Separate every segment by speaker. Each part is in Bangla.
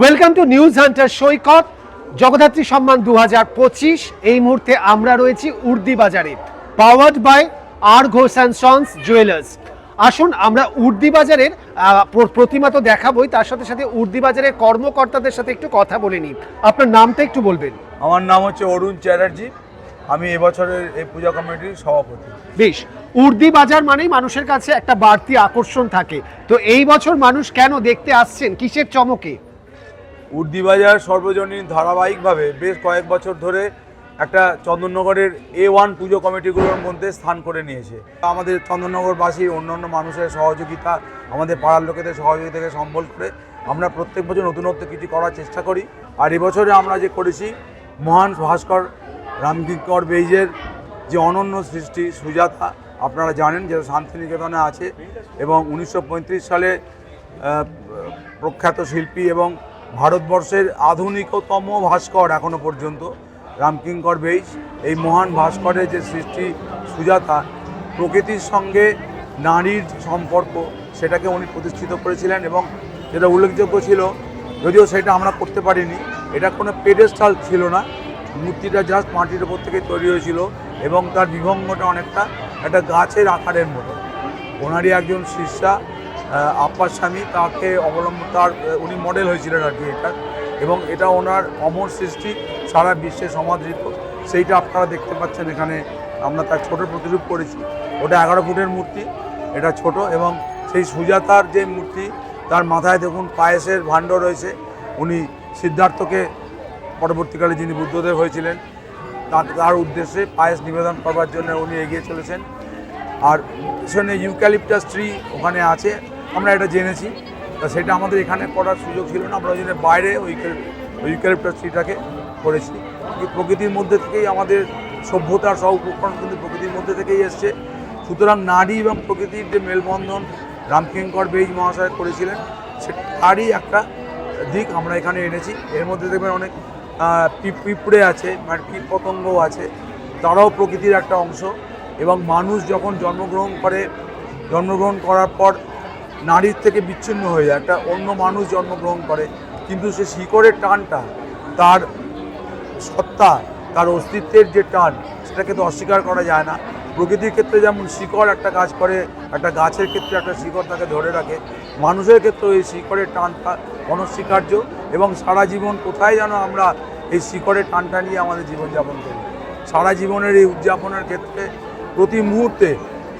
Speaker 1: Welcome to news hunter Saikat Jagaddhatri সম্মান দু পঁচিশ। এই মুহূর্তে আমরা রয়েছি উর্দি বাজারে powered by R Ghosh and sons jewellers আসুন আমরা উর্দি বাজারের প্রতিমা তো দেখাবই তার সাথে সাথে উর্দি বাজারের কর্মকর্তাদের সাথে একটু কথা বলে নিই। আপনার নামটা একটু বলবেন।
Speaker 2: আমার নাম হচ্ছে অরুণ চ্যাটার্জি। আমি এবছরের এই পূজা কমিটির সভাপতি।
Speaker 1: বেশ উর্দি বাজার মানেই মানুষের কাছে একটা বাড়তি আকর্ষণ থাকে। তো এই বছর মানুষ কেন দেখতে আসছেন? কিসের চমকে?
Speaker 2: উর্দিবাজার সর্বজনীন ধারাবাহিকভাবে বেশ কয়েক বছর ধরে একটা চন্দননগরের এ ওয়ান পুজো কমিটিগুলোর মধ্যে স্থান করে নিয়েছে। আমাদের চন্দননগরবাসী, অন্যান্য মানুষের সহযোগিতা, আমাদের পাড়ার লোকেদের সহযোগিতাকে সম্বল করে আমরা প্রত্যেক বছর নতুনত্ব কিছু করার চেষ্টা করি। আর এবছরে আমরা যে করেছি, মহান ভাস্কর রামকিঙ্কর বেইজের যে অনন্য সৃষ্টি সুজাতা, আপনারা জানেন যে শান্তিনিকেতনে আছে এবং উনিশশো পঁয়ত্রিশ সালে প্রখ্যাত শিল্পী এবং ভারতবর্ষের আধুনিকতম ভাস্কর এখনও পর্যন্ত। রামকিঙ্কর বেইজ, এই মহান ভাস্করের যে সৃষ্টি সুজাতা, প্রকৃতির সঙ্গে নারীর সম্পর্ক, সেটাকে উনি প্রতিষ্ঠিত করেছিলেন এবং যেটা উল্লেখযোগ্য ছিল, যদিও সেটা আমরা করতে পারিনি, এটা কোনো পেডেস্টাল ছিল না, মূর্তিটা জাস্ট মাটির ওপর থেকে তৈরি হয়েছিল এবং তার বিভঙ্গটা অনেকটা একটা গাছের আকারের মতো। ওনারই একজন শিষ্যা আপ্পার স্বামী তাকে অবলম্বন তার উনি মডেল হয়েছিলেন আর কি এটা। এবং এটা ওনার অমর সৃষ্টি, সারা বিশ্বে সমাদৃত সেইটা আপনারা দেখতে পাচ্ছেন এখানে। আমরা তার ছোট প্রতিরূপ করেছি। ওটা এগারো ফুটের মূর্তি, এটা ছোট এবং সেই সুজাতার যে মূর্তি, তার মাথায় দেখুন পায়েসের ভাণ্ড রয়েছে। উনি সিদ্ধার্থকে পরবর্তীকালে যিনি বুদ্ধদেব হয়েছিলেন, তার তার উদ্দেশ্যে পায়েস নিবেদন করবার জন্য উনি এগিয়ে চলেছেন। আর পিছনে ইউক্যালিপটাস ট্রি ওখানে আছে। আমরা এটা জেনেছি। তা সেটা আমাদের এখানে করার সুযোগ ছিল না। আমরা ওই জন্য বাইরে ইউক্যালিপটাস ট্রিটাকে করেছি। প্রকৃতির মধ্যে থেকেই আমাদের সভ্যতার সব উপকরণ কিন্তু প্রকৃতির মধ্যে থেকেই এসছে। সুতরাং নারী এবং প্রকৃতির যে মেলবন্ধন রামকিঙ্কর বেইজ মহাশয় করেছিলেন, সে তারই একটা দিক আমরা এখানে এনেছি। এর মধ্যে দেখবেন অনেক পিঁপড়ে আছে মানে কীট পতঙ্গও আছে। তারাও প্রকৃতির একটা অংশ। এবং মানুষ যখন জন্মগ্রহণ করে, জন্মগ্রহণ করার পর নারীর থেকে বিচ্ছিন্ন হয়ে যায়, একটা অন্য মানুষ জন্মগ্রহণ করে, কিন্তু সে শিকড়ের টানটা, তার সত্তা, তার অস্তিত্বের যে টান, সেটাকে তো অস্বীকার করা যায় না। প্রকৃতির ক্ষেত্রে যেমন শিকড় একটা কাজ করে, একটা গাছের ক্ষেত্রে একটা শিকড় তাকে ধরে রাখে, মানুষের ক্ষেত্রে এই শিকড়ের টানটা অনস্বীকার্য এবং সারা জীবন কোথায় যেন আমরা এই শিকড়ের টানটা নিয়ে আমাদের জীবনযাপন করি। সারা জীবনের এই উদযাপনের ক্ষেত্রে প্রতি মুহূর্তে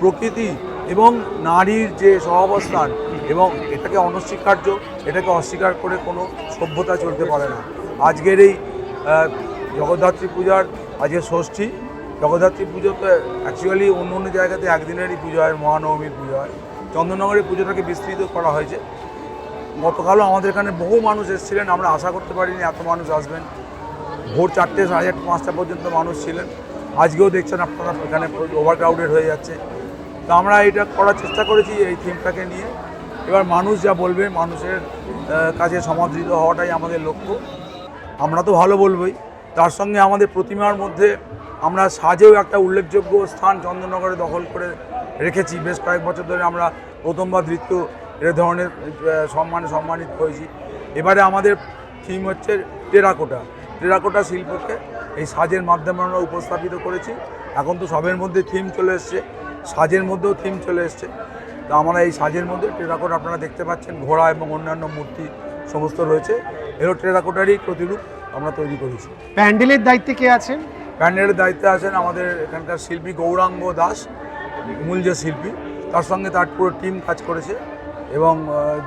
Speaker 2: প্রকৃতি এবং নারীর যে সহাবস্থান এবং এটাকে অনস্বীকার্য, এটাকে অস্বীকার করে কোনো সভ্যতা চলতে পারে না। আজকের এই জগদ্ধাত্রী পূজার আজকে ষষ্ঠী, জগদ্ধাত্রী পুজো তো অ্যাকচুয়ালি অন্য অন্য জায়গাতে একদিনেরই পুজো হয়, মহানবমীর পুজো হয়। চন্দননগরের পুজোটাকে বিস্তৃত করা হয়েছে। গতকালও আমাদের এখানে বহু মানুষ এসেছিলেন, আমরা আশা করতে পারিনি এত মানুষ আসবেন। ভোর চারটে, সাড়ে চারটে, পাঁচটা পর্যন্ত মানুষ ছিলেন। আজকেও দেখছেন আপনারা, এখানে ওভার ক্রাউডেড হয়ে যাচ্ছে। তো আমরা এটা করার চেষ্টা করেছি এই থিমটাকে নিয়ে। এবার মানুষ যা বলবে, মানুষের কাছে সমাদৃত হওয়াটাই আমাদের লক্ষ্য। আমরা তো ভালো বলবই। তার সঙ্গে আমাদের প্রতিমার মধ্যে আমরা সাজেও একটা উল্লেখযোগ্য স্থান চন্দননগরে দখল করে রেখেছি। বেশ কয়েক বছর ধরে আমরা প্রথমবার দ্বিতীয় এ ধরনের সম্মানে সম্মানিত হয়েছি। এবারে আমাদের থিম হচ্ছে টেরাকোটা। টেরাকোটা শিল্পকে এই সাজের মাধ্যমে আমরা উপস্থাপিত করেছি। এখন তো সবের মধ্যে থিম চলে এসছে। সাজের মধ্যেও থিম চলে এসছে। তো আমরা এই সাজের মধ্যে টেরাকোটা আপনারা দেখতে পাচ্ছেন ঘোড়া এবং অন্যান্য মূর্তি সমস্ত রয়েছে। এগুলো টেরাকোটারই প্রতিরূপ আমরা তৈরি করেছি।
Speaker 1: প্যান্ডেলের দায়িত্বে কে আছেন?
Speaker 2: প্যান্ডেলের দায়িত্বে আছেন আমাদের এখানকার শিল্পী গৌরাঙ্গ দাস মূল যে শিল্পী তার সঙ্গে তার পুরো টিম কাজ করেছে। এবং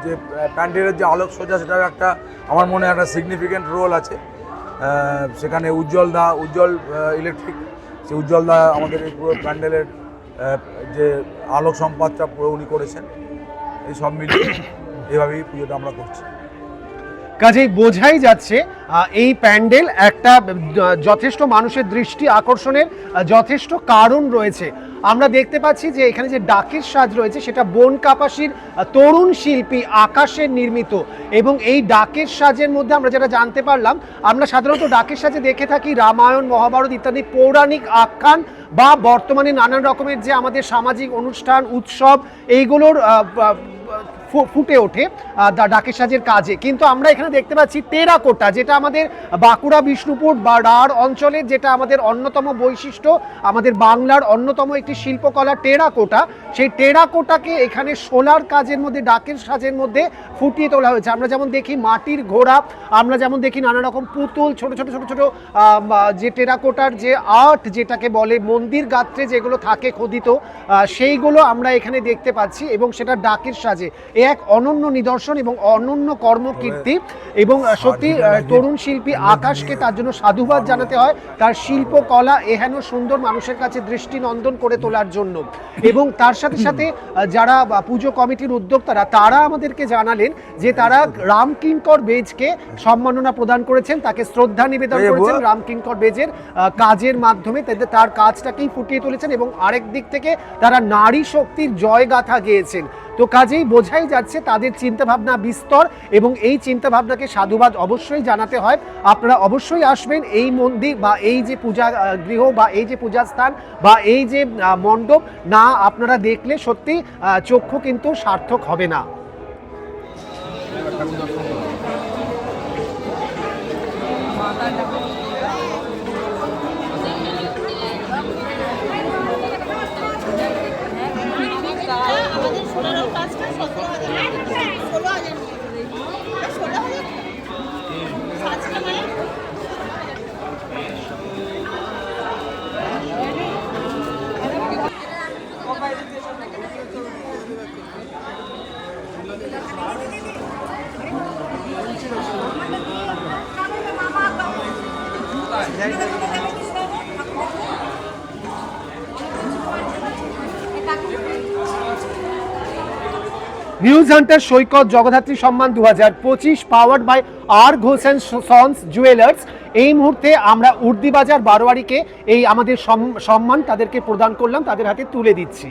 Speaker 2: যে প্যান্ডেলের যে আলোকসজ্জা সেটার একটা আমার মনে একটা সিগনিফিক্যান্ট রোল আছে। সেখানে উজ্জ্বল দা উজ্জ্বল ইলেকট্রিক সে উজ্জ্বল দা আমাদের এই পুরো প্যান্ডেলের যে আলোক সম্পাদটা উনি করেছেন, এই সব মিলিয়ে এভাবেই পুজোটা আমরা করছি।
Speaker 1: কাজেই বোঝাই যাচ্ছে এই প্যান্ডেল একটা যথেষ্ট মানুষের দৃষ্টি আকর্ষণের যথেষ্ট কারণ রয়েছে। আমরা দেখতে পাচ্ছি যে এখানে যে ডাকের সাজ রয়েছে, সেটা বন কাপাসির তরুণ শিল্পী আকাশের নির্মিত। এবং এই ডাকের সাজের মধ্যে আমরা যেটা জানতে পারলাম, আমরা সাধারণত ডাকের সাজে দেখে থাকি রামায়ণ, মহাভারত ইত্যাদি পৌরাণিক আখ্যান বা বর্তমানে নানান রকমের যে আমাদের সামাজিক অনুষ্ঠান, উৎসব, এইগুলোর ফুটে ওঠে ডাকের সাজের কাজে। কিন্তু আমরা এখানে দেখতে পাচ্ছি টেরাকোটা, যেটা আমাদের বাঁকুড়া, বিষ্ণুপুর বা রাঢ় অঞ্চলের যেটা আমাদের অন্যতম বৈশিষ্ট্য, আমাদের বাংলার অন্যতম একটি শিল্পকলা টেরাকোটা। সেই টেরাকোটাকে এখানে সোলার কাজের মধ্যে, ডাকের সাজের মধ্যে ফুটিয়ে তোলা হয়েছে। আমরা যেমন দেখি মাটির ঘোড়া, আমরা যেমন দেখি নানা রকম পুতুল, ছোট ছোট ছোট ছোট যে টেরাকোটার যে আর্ট যেটাকে বলে মন্দির গাত্রে যেগুলো থাকে খোদিত সেইগুলো আমরা এখানে দেখতে পাচ্ছি এবং সেটা ডাকের সাজে। এ এক অনন্য নিদর্শন এবং অনন্য কর্মকীর্তি এবং সত্যি তরুণ শিল্পী আকাশকে তার জন্য সাধুবাদ জানাতে হয়। তার শিল্পকলা এহেন সুন্দর মানুষের কাছে দৃষ্টিনন্দন করে তোলার জন্য। এবং তার সাথে সাথে যারা পুজো কমিটির উদ্যোক্তারা তারা আমাদেরকে জানালেন যে তারা রামকিঙ্কর বেজকে সম্মাননা প্রদান করেছেন তাকে শ্রদ্ধা নিবেদন করেছেন। রামকিঙ্কর বেজের কাজের মাধ্যমে। তার কাজটাকেই ফুটিয়ে তুলেছেন এবং আরেক দিক থেকে তারা নারী শক্তির জয়গাথা গেয়েছেন। তো কাজেই বোঝাই যাচ্ছে তাদের চিন্তাভাবনা বিস্তর এবং এই চিন্তাভাবনাকে সাধুবাদ অবশ্যই জানাতে হয়। আপনারা অবশ্যই আসবেন এই মন্দির বা এই যে পূজা গৃহ বা এই যে পূজা স্থান বা এই যে মণ্ডপ, না আপনারা দেখলে সত্যি চক্ষু কিন্তু সার্থক হবে না
Speaker 3: আমাদের সোনার কাজটা সতেরো হাজার ষোলো হাজার ষোলো হাজার সাতটা মানে
Speaker 1: নিউজ হান্টার সৈকত জগদ্ধাত্রী সম্মান দু হাজার পঁচিশ powered by R Ghosh and sons jewellers এই মুহূর্তে আমরা উর্দিবাজার বারোয়ারিকে এই আমাদের সম্মান তাদেরকে প্রদান করলাম, তাদের হাতে তুলে দিচ্ছি।